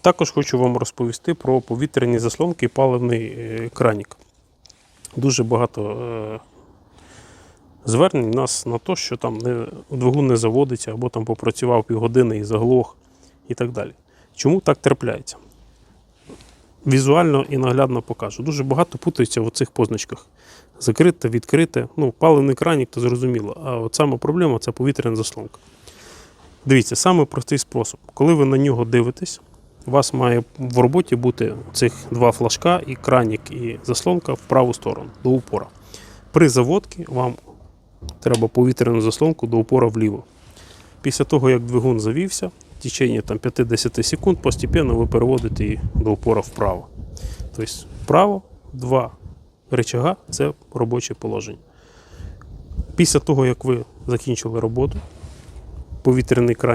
Також хочу вам розповісти про повітряні заслонки і паливний е, кранік. Дуже багато е, звернень нас на те, що там не, двигун не заводиться, або там попрацював півгодини і заглох, і так далі. Чому так трапляється? Візуально і наглядно покажу. Дуже багато путається в цих позначках. Закрите, відкрите. Ну, паливний кранік, то зрозуміло. А от сама проблема це повітряна заслонка. Дивіться, саме простий спосіб. Коли ви на нього дивитесь, у вас має в роботі бути цих два флажка, і кранік, і заслонка в праву сторону, до упора. При заводці вам треба повітряну заслонку до упора вліво. Після того, як двигун завівся, в течение там, 5-10 секунд постепенно ви переводите її до упора вправо. Тобто вправо, два рычага це робоче положення. Після того, як ви закінчили роботу, повітряний кран